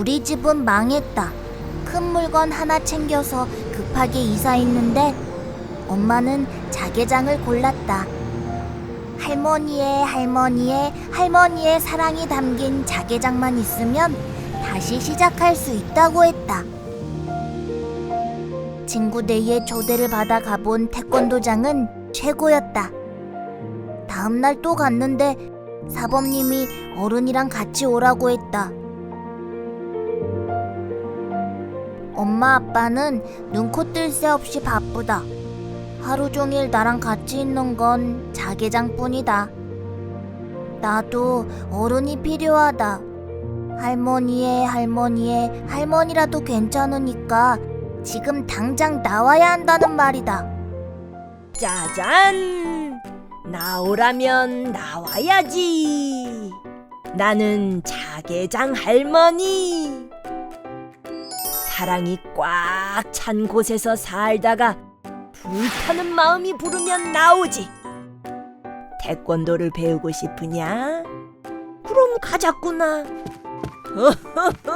우리 집은 망했다. 큰 물건 하나 챙겨서 급하게 이사했는데 엄마는 자개장을 골랐다. 할머니의 할머니의 할머니의 사랑이 담긴 자개장만 있으면 다시 시작할 수 있다고 했다. 친구 네이의 초대를 받아 가본 태권도장은 최고였다. 다음 날 또 갔는데 사범님이 어른이랑 같이 오라고 했다. 엄마 아빠는 눈코 뜰 새 없이 바쁘다. 하루 종일 나랑 같이 있는 건 자개장뿐이다. 나도 어른이 필요하다. 할머니의 할머니의 할머니라도 괜찮으니까 지금 당장 나와야 한다는 말이다. 짜잔! 나오라면 나와야지. 나는 자개장 할머니. 사랑이 꽉 찬 곳에서 살다가 불타는 마음이 부르면 나오지. 태권도를 배우고 싶으냐? 그럼 가자꾸나.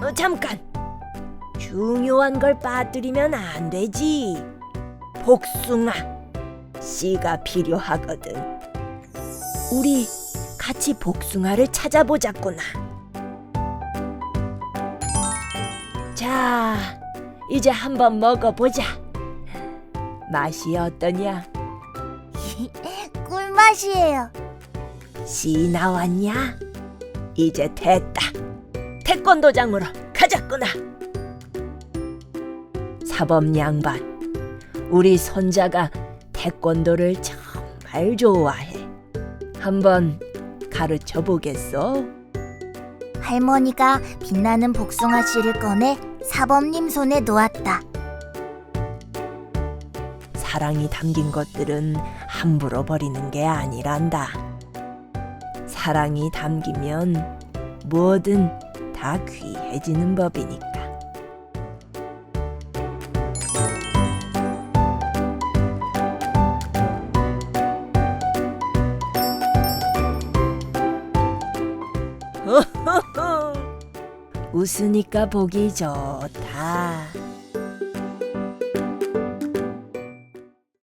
어, 잠깐. 중요한 걸 빠뜨리면 안 되지. 복숭아 씨가 필요하거든. 우리 같이 복숭아를 찾아보자꾸나. 자, 이제 한번 먹어보자. 맛이 어떠냐? 꿀맛이에요. 씨 나왔냐? 이제 됐다. 태권도장으로 가자꾸나. 사범 양반, 우리 손자가 태권도를 정말 좋아해. 한번 가르쳐 보겠어? 할머니가 빛나는 복숭아 씨를 꺼내 사범님 손에 놓았다. 사랑이 담긴 것들은 함부로 버리는 게 아니란다. 사랑이 담기면 뭐든 다 귀해지는 법이니까. 웃으니까 보기 좋다.